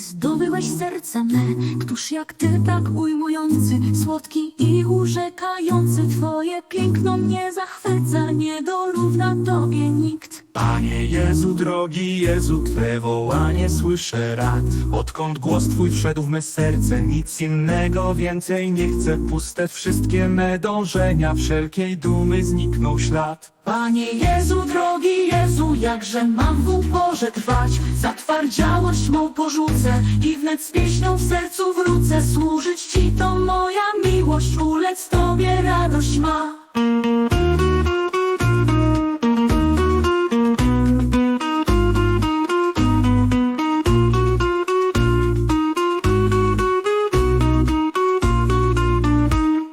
zdobyłeś serce me. Któż jak Ty tak ujmujący Słodki i urzekający. Twoje piękno mnie zachwyca Nie dorówna Tobie nikt Panie Jezu, drogi Jezu, Twe wołanie słyszę rad. Odkąd głos Twój wszedł w me serce Nic innego więcej nie chcę. Puste wszystkie me dążenia Wszelkiej dumy zniknął ślad. Panie Jezu, drogi Jezu, jakże mam w uporze trwać? Zatwardziałość mą porzucę i wnet z pieśnią w sercu wrócę. Służyć Ci to moja miłość, ulec Tobie radość ma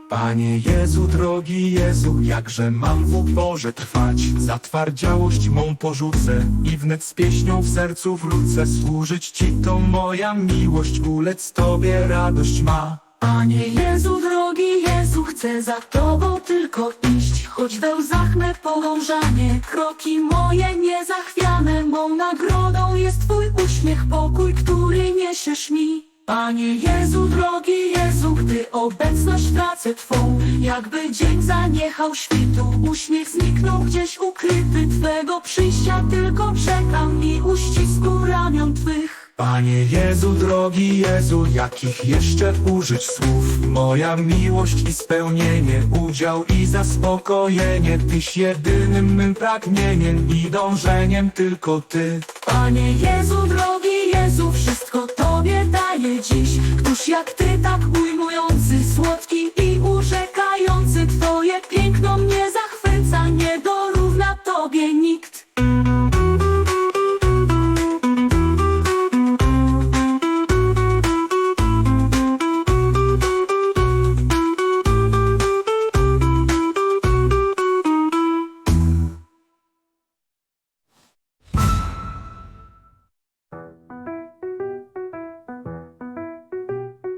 Panie Jezu, drogi Jezu, jakże mam w uporze trwać? Zatwardziałość mą porzucę i wnet z pieśnią w sercu wrócę. Służyć Ci to moja miłość, ulec Tobie radość ma. Panie Jezu, drogi Jezu, chcę za Tobą tylko iść. Choć we łzach me pogrążanie, kroki moje niezachwiane. Mą nagrodą jest Twój uśmiech, pokój, który niesiesz mi Panie Jezu, drogi Jezu, gdy obecność tracę Twą Jakby dzień zaniechał świtu, uśmiech zniknął gdzieś ukryty Twego przyjścia tylko czekam i uścisku ramion Twych. Panie Jezu, drogi Jezu, jakich jeszcze użyć słów? Moja miłość i spełnienie, udział i zaspokojenie. Tyś jedynym mym pragnieniem i dążeniem tylko Ty. Panie Jezu,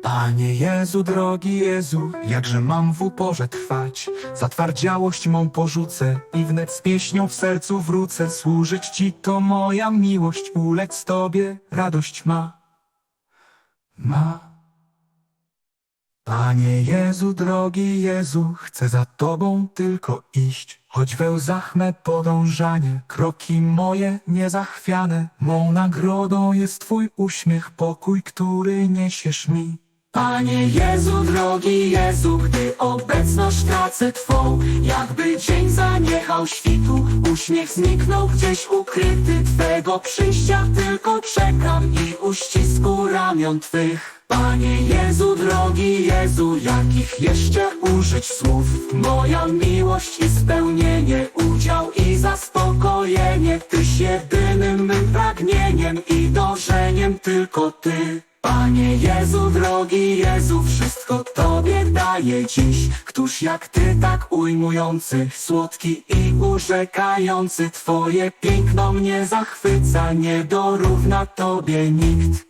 Panie Jezu, drogi Jezu, jakże mam w uporze trwać? Zatwardziałość mą porzucę i wnet z pieśnią w sercu wrócę. Służyć Ci to moja miłość, ulec Tobie radość ma. Ma. Panie Jezu, drogi Jezu, chcę za Tobą tylko iść Choć we łzach me podążanie, kroki moje niezachwiane Mą nagrodą jest Twój uśmiech, pokój, który niesiesz mi Panie Jezu, drogi Jezu, gdy obecność tracę Twą Jakby dzień zaniechał świtu, uśmiech zniknął gdzieś ukryty Twego przyjścia tylko czekam i uścisku ramion Twych. Panie Jezu, drogi Jezu, jakich jeszcze użyć słów? Moja miłość i spełnienie, udział i zaspokojenie. Tyś jedynym mym pragnieniem i dążeniem tylko Ty Panie Jezu, drogi Jezu, wszystko Tobie daję dziś. Któż jak Ty tak ujmujący, słodki i urzekający. Twoje piękno mnie zachwyca, nie dorówna Tobie nikt